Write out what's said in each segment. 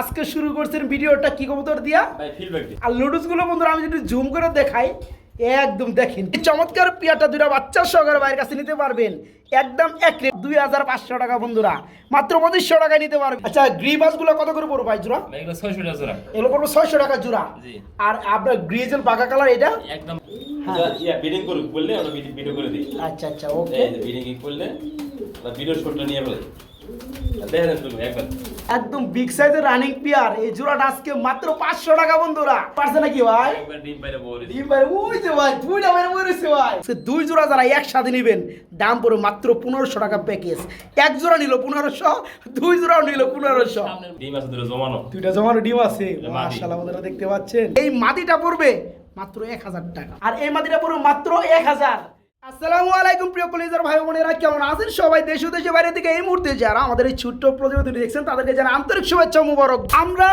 আজকে শুরু করছেন ভিডিওটা কি কবুতর দিয়া? ভাই ফিডব্যাক দিন আর লুডুসগুলো বন্ধুরা আমি যদি জুম করে দেখাই একদম দেখেন এই চমৎকার পিয়াটা দুটা বাচ্চা সহকারে বাইরের কাছে নিতে পারবেন। একদম এক রেট দুই হাজার পাঁচশো টাকা বন্ধুরা। মাত্র পঁচিশশো টাকায় নিতে পারবেন। আচ্ছা গ্রিবাসগুলো কত করে পড়ব ভাই জোড়া? ভাই এগুলো ছয়শো টাকা জোড়া। এগুলো পড়ব ছয়শো টাকা জোড়া। আর আপনার গ্রিজেল পাকা কালার এটা? একদম। হ্যাঁ। বিডিং করুক বললে আমরা ভিডিও করে দিই। আচ্ছা আচ্ছা ওকে বিডিং করলে আমরা ভিডিও শুটটা নিয়ে একদম বিগ সাইজের রানিং পিয়ার এই জোড়াটা আজকে মাত্র পাঁচশো টাকা বন্ধুরা। পারছে নাকি ভাই? ডিম ভাই ওই যে ভাই দুইটা বাইরে মরেছে ভাই। সে দুই জোড়া যারা একসাথে নেবেন দাম পড়বে মাত্র পনেরোশো টাকা প্যাকেজ এক জোড়া নিল পনেরোশো দুই জোড়াও নিল পনেরোশো। ডিম আছে দুটো জমানো দুইটা জমানো ডিম আছে। মাশাআল্লাহ বন্ধুরা দেখতে পাচ্ছেন। এই মাদিটা পড়বে মাত্র এক হাজার টাকা। আর এই মাদিটা পড়বে মাত্র এক হাজার। আসসালামু আলাইকুম প্রিয় কলেজের ভাই বোনেরা, কেমন আছেন সবাই? দেশ ও দেশে বাইরে থেকে এই মুহূর্তে যারা আমাদের এই ছোট্ট প্রতিবেদনটি দেখছেন, তাদেরকে জানা আন্তরিক শুভেচ্ছা মুবারক। আমরা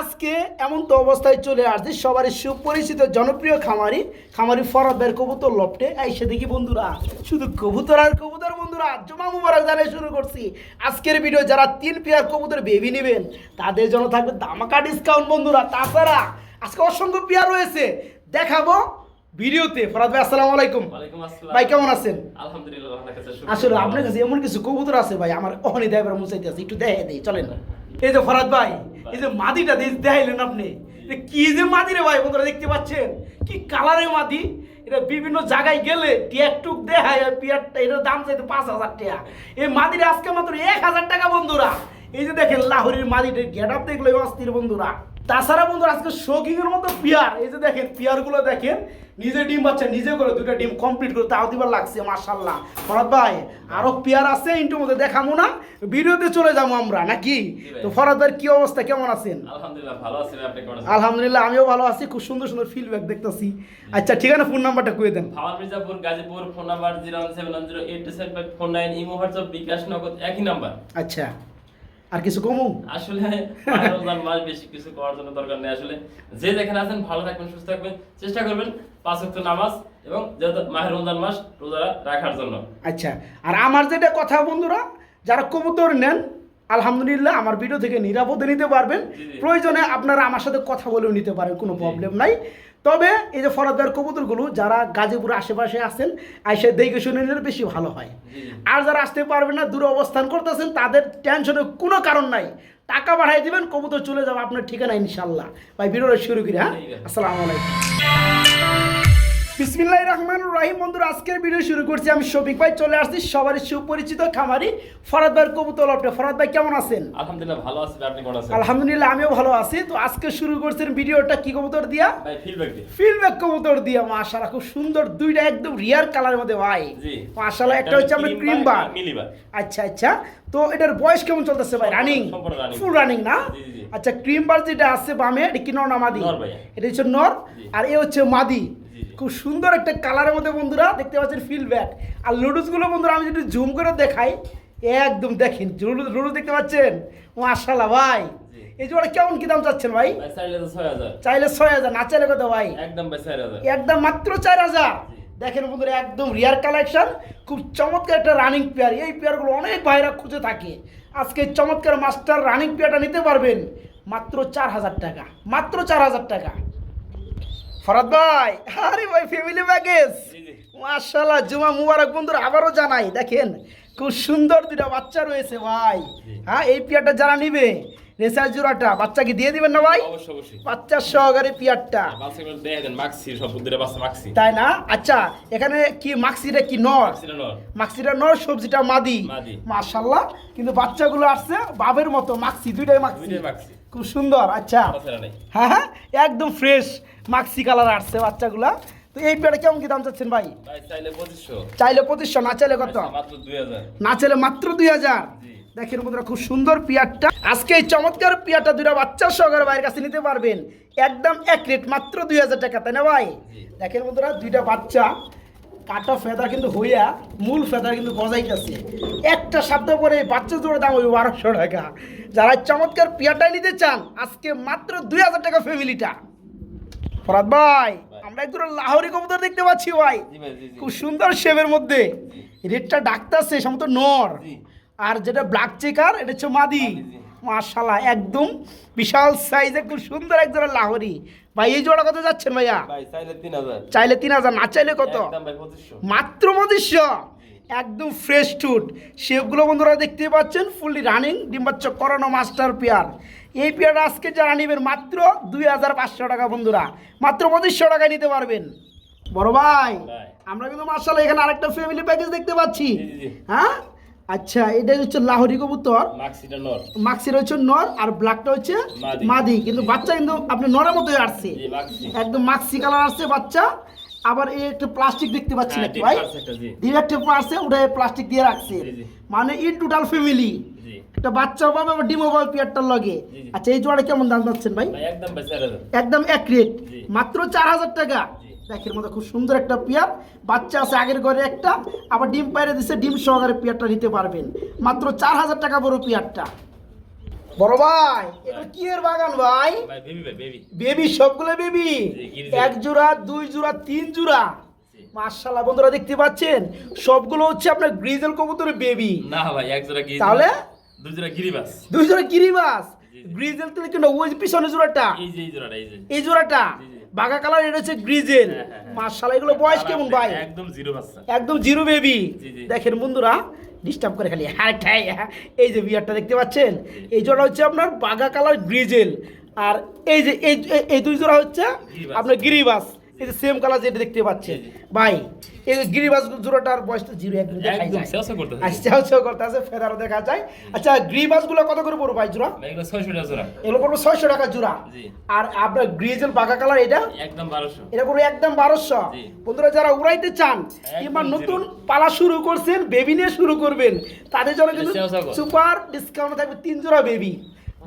আজকে এমন তো অবস্থায় চলে আসছি, সবারই সুপরিচিত জনপ্রিয় খামারি খামারি ফরাদের কবুতর লপটে। আইসে দেখি বন্ধুরা, শুধু কবুতর আর কবুতর বন্ধুরা, জমা মুবারক জানিয়ে শুরু করছি। আজকের ভিডিও যারা তিন পেয়ার কবুতর বেবি নেবেন, তাদের জন্য থাকবে দামাকা ডিসকাউন্ট বন্ধুরা, তাছাড়া আজকে অসংখ্য পেয়ার রয়েছে। দেখাবো ভিডিওতে ফরাদ ভাই আসসালামু আলাইকুম। ওয়ালাইকুম আসসালাম। ভাই কেমন আছেন? আলহামদুলিল্লাহ। আসলে আপনার কাছে এমন কিছু কবুতর আছে ভাই আমার অহনি দেবার মুসাইতে আছে একটু দেখে দেই চলেন। এই যে ফরাদ ভাই এই যে মাদিটা দিয়ে দেখাইলেন আপনি কি যে মাদি রে ভাই বন্ধুরা দেখতে পাচ্ছেন? কি কালারের মাদি? এটা বিভিন্ন জায়গায় গেলে টিয়ার টুক দেখায় আর পিয়ারটা এটার দাম চাইতে পাঁচ হাজার টাকা এই মাদিটা আজকে মাত্র এক হাজার টাকা বন্ধুরা। এই যে দেখেন লাহোরের মাদিটা গেট আপ দেখলে অস্থির বন্ধুরা। তাছাড়া বন্ধুরা আজকে শৌকিংয়ের মতো পিয়ার। এই যে দেখেন পিয়ারগুলো দেখেন নিজে ডিম বাচ্চা নিজে করে দুটো ডিম কমপ্লিট করে তাও দিবার লাগছে মাশাল্লাহ ফরাদ ভাই আরও পেয়ার আছে ইন্টুর মধ্যে দেখাবো না ভিডিওতে চলে যাব আমরা নাকি? ভাই। তো ফরাদ ভাইয়ের কি অবস্থা কেমন আছেন? আলহামদুলিল্লাহ ভালো আছি আপনি কেমন আছেন? আলহামদুলিল্লাহ আমিও ভালো আছি খুব সুন্দর সুন্দর ফিডব্যাক দেখতেছি। আচ্ছা ঠিক আছে ফোন নাম্বারটা কয়ে দেন। Bhawal Mirzapur Gazipur phone number zero one seven one zero eight seven five four nine imo WhatsApp bKash Nagad একই নাম্বার আচ্ছা। আর কিছু কমু? আসলে রমজান মাস বেশি কিছু করার জন্য দরকার নেই। আসলে যে যেখানে আছেন ভালো থাকবেন সুস্থ থাকবেন চেষ্টা করবেন পাঁচ ওয়াক্ত নামাজ এবং যেহেতু মাহের রমজান মাস রোজা রাখার জন্য। আচ্ছা আর আমার যেটা কথা বন্ধুরা যারা কবুতর নেন আলহামদুলিল্লাহ আমার ভিডিও থেকে নিরাপদে নিতে পারবেন। প্রয়োজনে আপনারা আমার সাথে কথা বলেও নিতে পারেন কোনো প্রবলেম নাই। তবে এই যে ফরাদার কবুতরগুলো যারা গাজীপুর আশেপাশে আছেন আইসে দেখে শুনে নিলে বেশি ভালো হয়। আর যারা আসতে পারবেন না দূরে অবস্থান করতেছেন তাদের টেনশনের কোনো কারণ নাই। টাকা বাড়াই দিবেন কবুতর চলে যাবে আপনার ঠিকানা ইনশাল্লাহ ভাই ভিডিওটা শুরু করি হ্যাঁ? আসসালামু আলাইকুম। বিসমিল্লাহ রহমান রাহিম। বন্ধুরা আজকের ভিডিও শুরু করছি আমি শফিক ভাই। চলে আসছি সবারই সুপরিচিত খামারি ফরাদ ভাইয়ের কবুতর লপটে ফরাদ ভাই কেমন আছেন? আলহামদুলিল্লাহ ভালো আছি আপনি কেমন আছেন? আলহামদুলিল্লাহ আমিও ভালো আছি। তো আজকে শুরু করছেন ভিডিওটা কি কবুতর দিয়া? ভাই ফিডব্যাক দিন ফিল্ডব্যাক কবুতর দিয়া মাশাআল্লাহ খুব সুন্দর। দুইটা একদম রিয়ার কালারের মধ্যে ভাই। জি। মাশাআল্লাহ একটা হচ্ছে আমরা ক্রিম বার মিলিবার আচ্ছা আচ্ছা। তো এটার বয়স কেমন চলতেছে ভাই? রানিং ফুল রানিং না। আচ্ছা ক্রিম বার যেটা আছে বামে এটা কি নর না মাদি। এটা হচ্ছে নর আর এ হচ্ছে মাদি। খুব সুন্দর একটা কালারের মধ্যে বন্ধুরা দেখতে পাচ্ছেন ফিল্ডব্যাক আর লুডুসগুলো বন্ধুরা আমি যদি জুম করে দেখাই একদম দেখেন লুডুস দেখতে পাচ্ছেন? মাশাআল্লাহ ভাই। এই জোড়া কেমন কি দাম চাচ্ছেন ভাই? চাইলে ছয় হাজার। না চাইলে কত ভাই? একদম একদম মাত্র চার হাজার। দেখেন বন্ধুরা একদম রিয়ার কালেকশন খুব চমৎকার একটা রানিং পেয়ার এই পেয়ারগুলো অনেক ভাইরা খুঁজে থাকে। আজকে চমৎকার মাস্টার রানিং পেয়ারটা নিতে পারবেন। মাত্র চার হাজার টাকা মাত্র চার হাজার টাকা। ফরাদ ভাই আরে ভাই ফ্যামিলি প্যাকেজ মাশাল্লাহ জুমা মুবারক বন্ধুরা আবারও জানাই দেখেন খুব সুন্দর দুটা বাচ্চা রয়েছে ভাই। হ্যাঁ এই পেয়ারটা যারা নিবে রেসার জোড়াটা বাচ্চাকে দিয়ে দিবেন না ভাই? বাচ্চার সহকারে পেয়ারটা। বাচ্চা মাক্সি তাই না? আচ্ছা এখানে কি মাক্সিটা কি নর? মাক্সিটা নর। সবজিটা মাদি। মাশাল্লাহ কিন্তু বাচ্চাগুলো আসছে বাবের মতো মাক্সি দুইটাই মাক্সি খুব সুন্দর আচ্ছা। হ্যাঁ হ্যাঁ একদম ফ্রেশ মাক্সি কালার আসছে বাচ্চাগুলা। তো এই পেয়ারে কেমন কি দাম চাচ্ছেন ভাই? চাইলে পঁচিশশো। না চাইলে কত? না চাইলে মাত্র দুই হাজার? দেখেন বন্ধুরা খুব সুন্দর পিয়ারটা। আজকে এই চমৎকার পিয়ারটা দুটা বাচ্চা সহকারে ভাইয়ের কাছে নিতে পারবেন। একদম এক রেট মাত্র দুই হাজার টাকা তাই না ভাই? দেখেন বন্ধুরা দুইটা বাচ্চা কাটা ফেদার কিন্তু হইয়া মূল ফেদার কিন্তু বজাইতেছে একটা শব্দ পরে বাচ্চা জোড়া দাম ওই বারোশো টাকা। যারা চমৎকার পিয়ারটা নিতে চান আজকে মাত্র দুই হাজার টাকা ফ্যামিলিটা। ফরাদ ভাই আমরা একটু লাহোরি কবুতর দেখতে পাচ্ছি ভাই। খুব সুন্দর শেপের মধ্যে। রেটটা ডাকতেছে সম্ভবত নর। আর যেটা ব্ল্যাক চেকার এটা হচ্ছে মাদি। মাশাল্লাহ একদম বিশাল সাইজের খুব সুন্দর এক জোড়া লাহরি। ভাই এই জোড়া কত যাচ্ছেন ভাইয়া? চাইলে তিন হাজার। চাইলে তিন হাজার না চাইলে কত? মাত্র পঁচিশশো? একদম ফ্রেশ টুট শেপগুলো বন্ধুরা দেখতে পাচ্ছেন ফুললি রানিং ডিম্বাচ্চ করানো মাস্টার পেয়ার। এই পেয়ারটা আজকে যারা নেবেন মাত্র দুই হাজার পাঁচশো টাকা বন্ধুরা। মাত্র পঁচিশশো টাকায় নিতে পারবেন। বড় ভাই। আমরা কিন্তু মার্শাল এখানে আরেকটা ফ্যামিলি প্যাকেজ দেখতে পাচ্ছি। হ্যাঁ? আচ্ছা এটা হচ্ছে লাহোরি কবুতর। মাক্সিটা হচ্ছে নর আর ব্ল্যাকটা হচ্ছে মাদি। মাদি। কিন্তু বাচ্চা কিন্তু আপনি নরের মতোই আসছে। একদম মাক্সি কালার আসছে বাচ্চা। আবার এই একটা প্লাস্টিক দেখতে পাচ্ছি হ্যাঁ, নাকি ভাই। ডিরেক্টিভ পার্সে ওটা প্লাস্টিক দিয়ে রাখছে। মানে ইন টোটাল ফ্যামিলি একটা বাচ্চা পাবে আবার ডিমো পাবে পেয়ারটার লগে। আচ্ছা এই জোড়া কেমন দাম পাচ্ছেন ভাই? ভাই একদম একদম এক রেট মাত্র চার হাজার টাকা। দেখের মতো খুব সুন্দর একটা পেয়ার। বাচ্চা আছে আগের ঘরে একটা। আবার ডিম পাইরে দিচ্ছে ডিম সহকারে পেয়ারটা নিতে পারবেন। মাত্র চার হাজার টাকা বড় পেয়ারটা। বড় ভাই এটা কি এর বাগান ভাই? বেবি সবগুলো বেবি। এক জোড়া দুই জোড়া তিন জোড়া। জি। মার্শাল্লাহ বন্ধুরা দেখতে পাচ্ছেন? সবগুলো হচ্ছে আপনার গ্রিজেল কবুতরের বেবি। না ভাই এক জোড়া গিরি তাহলে? দুই জোড়া গিরিবাস দুই জোড়া গিরিবাস। গ্রিজেল তুলে কিনা ওই পিছনে জোড়াটা। এই যে এই জোড়াটা এই যে। এই জোড়াটা। বাঘা কালার এটা হচ্ছে গ্রিজেল। হ্যাঁ, হ্যাঁ, হ্যাঁ। মার্শাল্লাহ এগুলো বয়স কেমন ভাই? একদম জিরো বাচ্চা। একদম জিরো বেবি। দেখেন বন্ধুরা ডিস্টার্ব করে খালি। হ্যাঁ ঠাই হ্যাঁ এই যে বিয়ারটা দেখতে পাচ্ছেন? এই জোড়া হচ্ছে আপনার বাঘা কালার গ্রিজেল। আর এই যে এই দুই জোড়া হচ্ছে। আপনার গিরিবাস। এই যে সেম কালার যেটা দেখতে পাচ্ছেন। ভাই এই যে গিরিবাস জোড়াটার বয়সটা জিরো একদম একদম যায় শেষ করতে আর সেও সেও আছে ফেদারও দেখা যায়। আচ্ছা গ্রিবাসগুলো কত করে পড়ব ভাই জোড়া? এগুলো ছয়শো টাকা জোড়া। এগুলো পড়ব ছয়শো টাকা জোড়া। আর আপনার গ্রিজেল বাঘা কালার এটা? একদম বারোশো। এটা পুরো একদম বারোশো। বন্ধুরা যারা উড়াইতে চান কিংবা নতুন পালা শুরু করছেন বেবি নিয়ে শুরু করবেন তাদের জন্য কিন্তু। সুপার ডিসকাউন্ট থাকবে তিন জোড়া বেবি।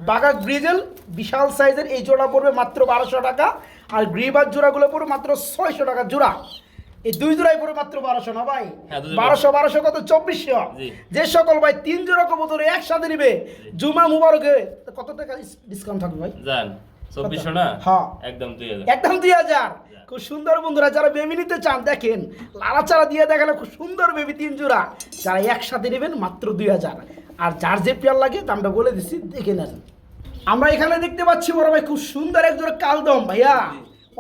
বাঘা গ্রিজেল বিশাল সাইজের এই জোড়া পড়বে মাত্র বারোশো টাকা আর গ্রিবার জোড়াগুলো পড়বে মাত্র ছয়শো টাকা জোড়া। এই দুই জোড়াই পড়বে মাত্র বারোশো না ভাই? হ্যাঁ, বারোশো বারোশো কত? চব্বিশশো। যে সকল ভাই তিন জোড়া কবুতর একসাথে নিবে জুমা মুবারকে কত টাকা ডিসকাউন্ট থাকবে ভাই? জান চব্বিশশো না? হ্যাঁ। একদম দুই হাজার। একদম দুই হাজার। খুব সুন্দর বন্ধুরা যারা বেবি নিতে চান দেখেন লাড়াচাড়া দিয়ে দেখালে খুব সুন্দর বেবি তিন জোড়া। যারা একসাথে নেবেন মাত্র দুই হাজার। আর যার যে পেয়ার লাগে দামটা বলে দিচ্ছি দেখে নেন। আমরা এখানে দেখতে পাচ্ছি বড় ভাই খুব সুন্দর এক জোড়া কালদম ভাইয়া।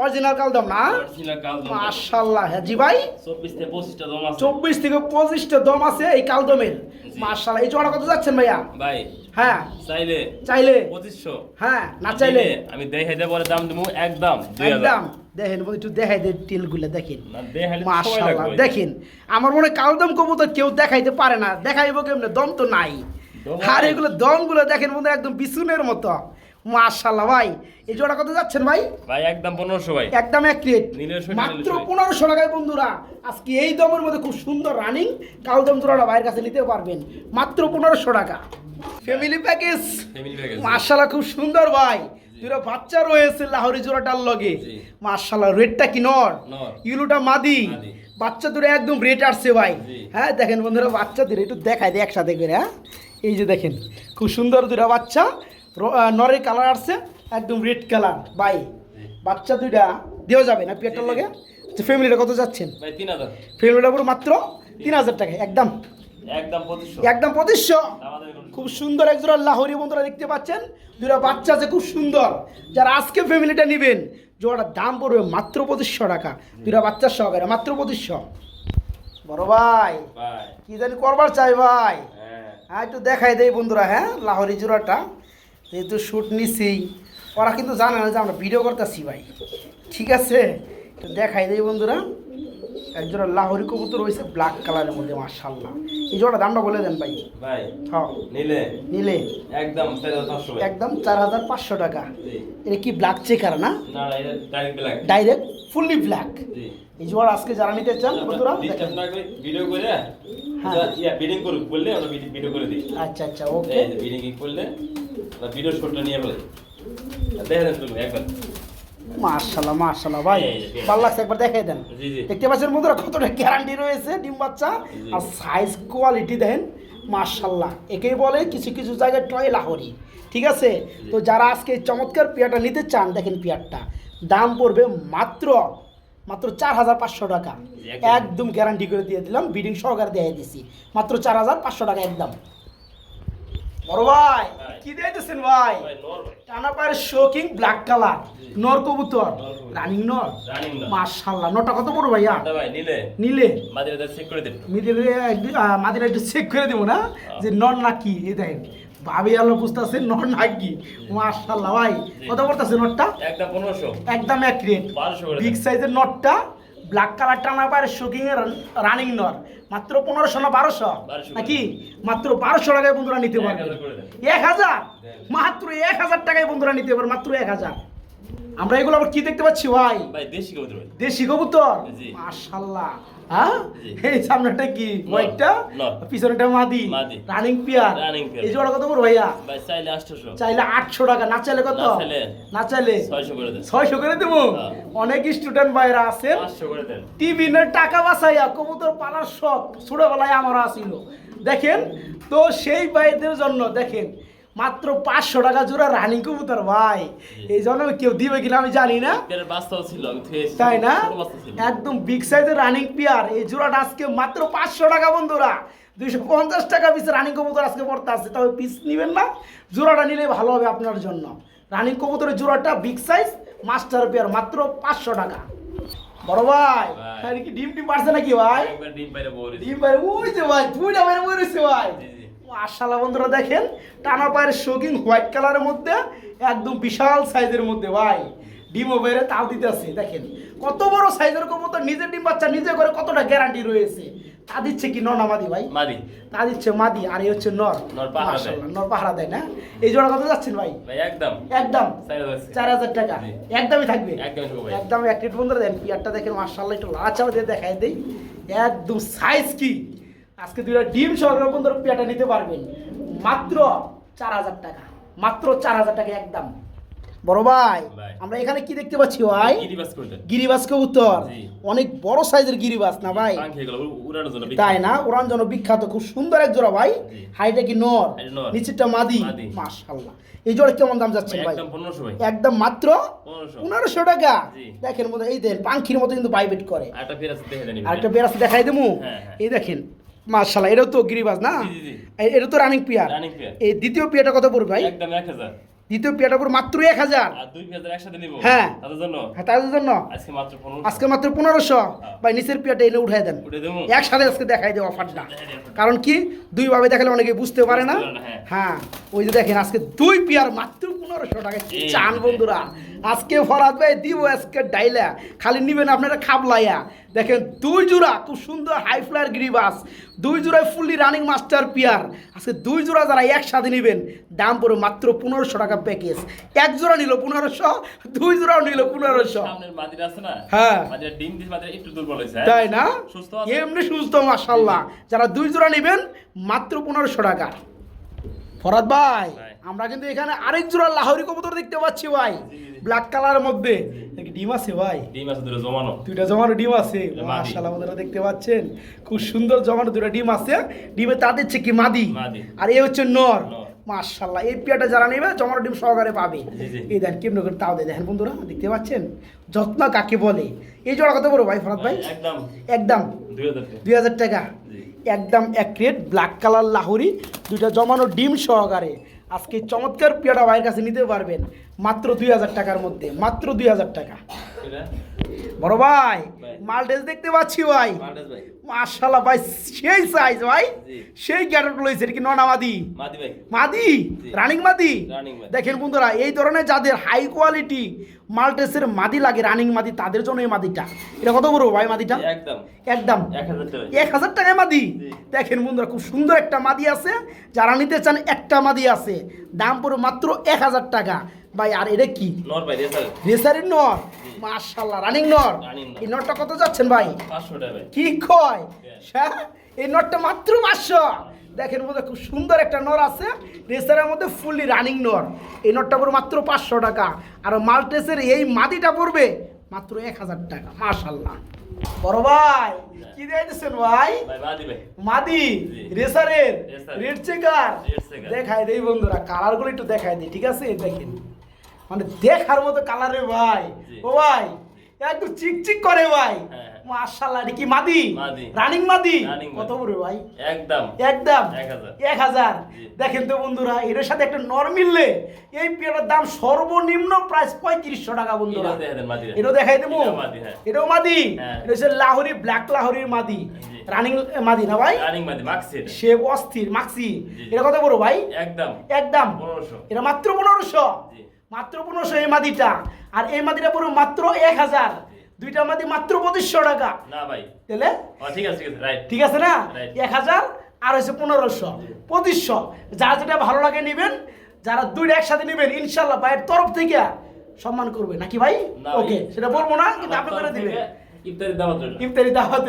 অরিজিনাল কালদম না? অরিজিনাল কাল দম। মাশাল্লাহ হ্যাঁ জি ভাই। চব্বিশ থেকে পঁচিশটা দম আছে। চব্বিশ থেকে পঁচিশটা দম আছে এই কালদমের জি। মাশাল্লাহ এই জোড়া কত যাচ্ছেন ভাইয়া? ভাই হ্যাঁ। চাইলে চাইলে। হ্যাঁ না চাইলে। আমি দাম দেবো একদম একদম। দেখেন একটু দেখাই দেন টিলগুলো দেখেন। মাশাআল্লাহ দেখেন। আমার মনে হয় কালদম কবুতর কেউ দেখাইতে পারে না। দেখাইবো কেমনে? দম তো নাই। আর। এগুলো দমগুলো দেখেন বন্ধু একদম বিছুনের মতো। মাশাআল্লাহ ভাই। এই জোড়া কত যাচ্ছেন ভাই? ভাই একদম পনেরোশো ভাই। একদম এক রেট মাত্র। পনেরোশো টাকায় বন্ধুরা আজকে এই দমের মধ্যে খুব সুন্দর রানিং কালদম জোড়াটা ভাইয়ের কাছে নিতে পারবেন। মাত্র পনেরোশো টাকা। ফ্যামিলি প্যাকেজ ফ্যামিলি প্যাকেজ মার্শাল্লাহ খুব সুন্দর ভাই। দুটো বাচ্চা রয়েছে লাহোরি জোড়াটার লগে। জি। মার্শাল্লাহ রেডটা কি নর। ইউলুটা মাদি। বাচ্চা দুটো একদম রেড আসছে ভাই। হ্যাঁ দেখেন বন্ধুরা বাচ্চা দুটো একটু দেখায় দেয় একসাথে করে হ্যাঁ? এই যে দেখেন খুব সুন্দর দুটো বাচ্চা। নরের কালার আসছে একদম রেড কালার বাই বাচ্চা দুইটা দেওয়া যাবে না পেটটার লগে? আচ্ছা ফ্যামিলিটা কত যাচ্ছেন? ফ্যামিলিটা পুরো মাত্র তিন হাজার টাকা একদম। একদম পঁচিশশো। খুব সুন্দর এক জোড়া লাহোরি বন্ধুরা দেখতে পাচ্ছেন। দুটা বাচ্চা আছে খুব সুন্দর। যারা আজকে ফ্যামিলিটা নেবেন জোড়াটার দাম পড়বে মাত্র পঁচিশশো টাকা। দুটা বাচ্চার সহকারে মাত্র পঁচিশশো। বড় ভাই। কি জানি করবার চাই ভাই। হ্যাঁ। হ্যাঁ একটু দেখাই দেই বন্ধুরা হ্যাঁ লাহোরি জোড়াটা। যেহেতু শ্যুট নিছি ওরা কিন্তু জানে না যে আমরা ভিডিও করতেছি ভাই। ঠিক আছে? একটু দেখাই দেই বন্ধুরা। এক জোড়া লাহোরি কবুতর রয়েছে ব্ল্যাক কালারের মধ্যে মার্শাল্লাহ এই জোড়া দামটা বলে দেন ভাই। ভাই হ্যাঁ। নিলে? নিলে। একদম একদম চার হাজার পাঁচশো টাকা। এটা কি ব্ল্যাক চেকার না? ডাইরেক্ট ফুললি ব্ল্যাক এই আজকে যারা নিতে চান বন্ধুরা ভিডিও করে হ্যাঁ। বিডিং করুক বললে আমরা ভিডিও করে দিই। আচ্ছা আচ্ছা ওকে বিডিং করলে আমরা ভিডিও শটটা নিয়ে বলে দেখে তুমি একবার। মার্শাল্লাহ মার্শাল্লাহ ভাই ভালো লাগছে একবার দেখাই দেন। জি জি। দেখতে পাচ্ছেন বন্ধুরা কতটা গ্যারান্টি রয়েছে ডিম বাচ্চা আর সাইজ কোয়ালিটি দেন মার্শাল্লাহ একেই বলে কিছু কিছু জায়গায় টয় লাহরি ঠিক আছে? তো যারা আজকে এই চমৎকার পেয়ারটা নিতে চান দেখেন পেয়ারটা দাম পড়বে মাত্র মাত্র চার হাজার পাঁচশো টাকা। একদম। গ্যারান্টি করে দিয়ে দিলাম বিডিং সহকারে দিয়ে দিছি। মাত্র চার হাজার পাঁচশো টাকা একদম। বড় ভাই। কি দিয়েছেন ভাই? টানা পায়ের শোকিং ব্ল্যাক কালার নর কবুতর। রানিং নর। মাশাআল্লাহ নটা কত বড় ভাইয়া? নিলে। নিলে? মাদিরাটা চেক করে মিডিলে মাদিরা একটু চেক করে দেবো না? যে নর না কি এই দেখেন ভাবি আলো বুঝতেছে নর না কি মাশাআল্লাহ ভাই কত পড়তেছে নটটা একটা পনেরোশো। একদম এক রেট বিগ সাইজের নটটা ব্ল্যাক কালারটা আমার পায়ের শুকিং এর রানিং নর। মাত্র পনেরোশো না বারোশো? নাকি? মাত্র বারোশো টাকায় বন্ধুরা নিতে পারবে। এক হাজার? মাত্র এক হাজার টাকায় বন্ধুরা নিতে পারবে মাত্র এক হাজার। আমরা এগুলো আবার কি দেখতে পাচ্ছি ভাই? দেশি কবুতর দেশি কবুতর। মাশাল্লাহ। হ্যাঁ? এই সামনেটা কি? হোয়াইটটা পিছনেটা মাদি? মাদি। রানিং পিয়ার এই জোড়া কত বড় ভাইয়া? চাইলে আটশো টাকা না চাইলে কত? না চাইলে। ছয়শো করে দেবো? হ্যাঁ। অনেক স্টুডেন্ট ভাইরা আছেন। টিফিনের টাকা বাঁচাইয়া কবুতর পালার শখ ছোটবেলায় আমার আসিল দেখেন তো সেই ভাইদের জন্য দেখেন মাত্র পাঁচশো টাকা জোড়া রানিং কবুতর ভাই। এই জন্য কেউ দিবে কিনা আমি জানি না। তাই না? একদম বিগ সাইজের রানিং পিয়ার এই জোড়াটা আজকে মাত্র পাঁচশো টাকা বন্ধুরা। দুইশো পঞ্চাশ টাকা পিস রানিং কবুতর আজকে পড়তে আসছে। তবে পিস নেবেন না জোড়াটা নিলে ভালো হবে আপনার জন্য। রানিং কবুতরের জোড়াটা বিগ সাইজ মাস্টার পেয়ার মাত্র পাঁচশো টাকা। বড় ভাই ভাই। কি ডিম টিম পারছে নাকি ভাই? ডিম বাইরে বলে ডিম ভাই ওই যে ভাই দুইটা বাইরে বলেছে ভাই। মাশাআল্লাহ বন্ধুরা দেখেন টানা পায়ের শোকিং হোয়াইট কালারের মধ্যে একদম বিশাল সাইজের মধ্যে ভাই। ডিমও বেড়ে তাও দিতেছে দেখেন। কত বড় সাইজের কবুতর নিজে ডিম বাচ্চা নিজে করে কতটা গ্যারান্টি রয়েছে? তা দিচ্ছে কি নর না মাদি ভাই? মাদি। তা দিচ্ছে মাদি আর এই হচ্ছে নর। নর পাহারা দেয়। নর পাহারা দেয় না? এই জোড়া কত যাচ্ছেন ভাই? ভাই একদম। একদম? চার হাজার চার হাজার টাকা? একদমই থাকবে? একদম ভাই। একদম এক বন্ধুরা দেন পিয়ারটা দেখেন মার্শাল্লাহ একটু লাচাও দিয়ে দেখাই দেই। একদম সাইজ কি? আজকে দুইটা ডিম সহকারে বন্ধুরা পিয়ারটা নিতে পারবেন। মাত্র চার হাজার টাকা। মাত্র চার হাজার টাকা একদম। বড় ভাই। আমরা এখানে কি দেখতে পাচ্ছি ভাই? গিরিবাস কবুতর। অনেক বড় সাইজের গিরিবাস না ভাই? জন্য তাই না? ওরান জন বিখ্যাত খুব সুন্দর এক জোড়া ভাই। হাইটা কি নর? নিচেরটা মাদি। মাশাল্লাহ এই জোড়া কেমন দাম যাচ্ছে ভাই একদম মাত্র পনেরোশো। টাকা। দেখেন মতো এই দেন পাঙ্খির মতো কিন্তু বাইবেট করে। আরেকটা বেরাস দেখাই দেবো? হ্যাঁ, হ্যাঁ। এই দেখেন মার্শাল্লাহ এটাও তো গিরিবাজ না? এটা তো রানিং পিয়ার এই দ্বিতীয় পিয়াটা কত পড়বে ভাই? একদম এক হাজার। দ্বিতীয় পিয়াটা পড়বে মাত্র এক হাজার। আর দুই হাজার একসাথে নিবো? হ্যাঁ। তাদের জন্য? হ্যাঁ তাদের জন্য। আজকে মাত্র পনেরো আজকে মাত্র পনেরোশো। ভাই নিচের পিয়াটা এনে উঠাই দেন। একসাথে আজকে দেখাই দেবো অফারটা কারণ কি? দুই ভাবে দেখালে অনেকে বুঝতে পারে না। পারে হ্যাঁ। হ্যাঁ ওই যে দেখেন আজকে দুই পিয়ার মাত্র পনেরোশো টাকা চান বন্ধুরা। আজকে ফরাত ভাই দিব আজকে ডাইলা। খালি নিবেন আপনারা খাবলাইয়া। দেখেন দুই জোড়া খুব সুন্দর হাই ফ্লায়ার গ্রিবাস দুই জোড়ায় ফুললি রানিং মাস্টার পিয়ার আজকে দুই জোড়া যারা একসাথে নেবেন দাম পড়ে মাত্র পনেরোশো টাকা প্যাকেজ এক জোড়া নিল পনেরোশো দুই জোড়াও নিল পনেরোশো। হ্যাঁ। হয়েছে তাই না? এমনি সুস্থ মাসাল্লাহ যারা দুই জোড়া নেবেন মাত্র পনেরোশো টাকা। ফরাদ ভাই। আমরা কিন্তু এখানে আরেক জোড়া লাহোরি কবুতর দেখতে পাচ্ছি ভাই। ব্ল্যাক কালারের মধ্যে। ডিম আছে ভাই? ডিম আছে দুটো জমানো। দুইটা জমানো ডিম আছে। মাশাআল্লাহ বন্ধুরা দেখতে পাচ্ছেন? খুব সুন্দর জমানো দুটো ডিম আছে। ডিমে তাদের হচ্ছে কি? মাদি। আর এই হচ্ছে নর। মাশাআল্লাহ এই পিয়াটা যারা নেবে জমানো ডিম সহকারে পাবে। এই দেন কেমন করে তাও দেখেন বন্ধুরা দেখতে পাচ্ছেন? যত্ন কাকে বলে? এই জোড়া কত বড় ভাই ফরাদ ভাই? একদম। একদম। দুই হাজার টাকা। একদম এক রেট ব্ল্যাক কালার লাহুরি দুইটা জমানো ডিম সহকারে। আজকে চমৎকার পিয়াটা ভাইয়ের কাছে নিতে পারবেন মাত্র দুই হাজার টাকার মধ্যে মাত্র দুই হাজার টাকা। বড় ভাই ভাই। মালটেস দেখতে পাচ্ছি ভাই। মাশাল্লাহ ভাই। সেই সাইজ ভাই। সেই গ্যারেট লইছে কি ননা মাদি? মাদি রানিং মাদি? দেখেন বন্ধুরা এই ধরনের যাদের হাই কোয়ালিটি মাল্টেসের মাদি লাগে রানিং মাদি তাদের জন্য এই মাদিটা। এটা কত বড় ভাই মাদিটা? একদম। একদম। এক হাজার টাকা। টাকায় মাদি? দেখেন বন্ধুরা খুব সুন্দর একটা মাদি আছে। যারা নিতে চান একটা মাদি আছে। দাম পড়ে মাত্র এক হাজার টাকা। ভাই আর এটা কি? নর ভাই রেসার রেসারের নর? মাশাল্লাহ রানিং নর। এই নরটা কত যাচ্ছেন ভাই? কি কয়. হ্যাঁ? এই নটটা মাত্র পাঁচশো। দেখেন মধ্যে খুব সুন্দর একটা নর আছে। রেসারের মধ্যে ফুললি রানিং নর। এই নটটা পড়বে মাত্র পাঁচশো টাকা। আর মাল্টেসের এই মাদিটা পড়বে মাত্র এক হাজার টাকা। মাশাল্লাহ বড় ভাই কি দিয়েছেন ভাই? মাদি। রেসারের রেড চেকার। Red checker. দেখাই দেই বন্ধুরা কালারগুলো একটু দেখাই দিই ঠিক আছে? দেখেন। মানে দেখার মতো কালারে ভাই। ও ভাই একদম চিকচিক করে ভাই। হ্যাঁ, হ্যাঁ। মাশাআল্লাহ কি মাদি। রানিং মাদি? কত বড় ভাই? একদম। একদম। এক হাজার। এক হাজার। জি। দেখেন তো বন্ধুরা এটার সাথে একটা নর মিললে এই পেয়ারের দাম সর্বনিম্ন প্রাইস পঁয়ত্রিশশো টাকা বন্ধুরা। এটাও দেখাই দেবো। এটাও মাদি, হ্যাঁ। এটা হচ্ছে লাহোরি ব্ল্যাক লাহোরির মাদি। রানিং মাদি না ভাই? রানিং মাদি সে অস্থির মাক্সি এটা কত বড় ভাই? একদম। একদম। পনেরোশো। এটা মাত্র পনেরোশো। জি। মাত্র পনেরোশো এই মাদিটা। আর এই মাদিটা পুরো মাত্র এক হাজার। দুইটা মাদি মাত্র পঁচিশশো টাকা। না ভাই। তাহলে? ঠিক আছে ঠিক আছে না? এক হাজার আর হচ্ছে পনেরোশো। পঁচিশশো। যার যেটা ভালো লাগে নেবেন যারা দুইটা একসাথে নেবেন ইনশাল্লাহ ভাইয়ের তরফ থেকে সম্মান করবে। নাকি ভাই? ওকে সেটা বলব না কিন্তু আপনি করে দিবেন। ইফতারি দাওয়াত ইফতারি দাওয়াত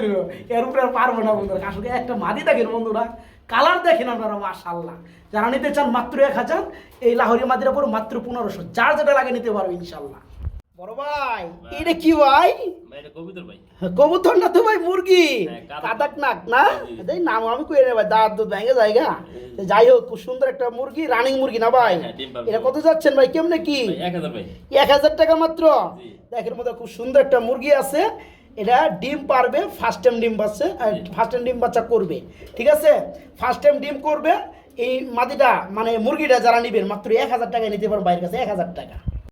এর উপরে আর পারব না বন্ধুরা। আসলে একটা মাদি দেখেন বন্ধুরা। কালার দেখেন আপনারা মাশাল্লাহ যারা নিতে চান মাত্র এক হাজার এই লাহোরি মাদিরা পরে মাত্র পনেরোশো। যার যেটা লাগে নিতে পারবে ইনশাল্লাহ বড় ভাই এটা কি ভাই? ভাই, কবুতর না তো ভাই মুরগি। হ্যাঁ, কাদাক- নাক। না। নাম আমি কই রে ভাই দাঁত দুধ ভেঙে জায়গা। যাই হোক খুব সুন্দর একটা মুরগি রানিং মুরগি না ভাই? হ্যাঁ, এটা কত যাচ্ছেন ভাই কেমনে কি? এক হাজার টাকা মাত্র? দেখের মধ্যে খুব সুন্দর একটা মুরগি আছে। এটা ডিম পারবে ফার্স্ট টাইম ডিম বাচ্চা ফার্স্ট টাইম ডিম বাচ্চা করবে ঠিক আছে? ফার্স্ট টাইম ডিম করবে এই মাদিটা মানে মুরগিটা যারা নেবেন মাত্র এক হাজার টাকা নিতে পারবেন বাইরের কাছে এক হাজার টাকা।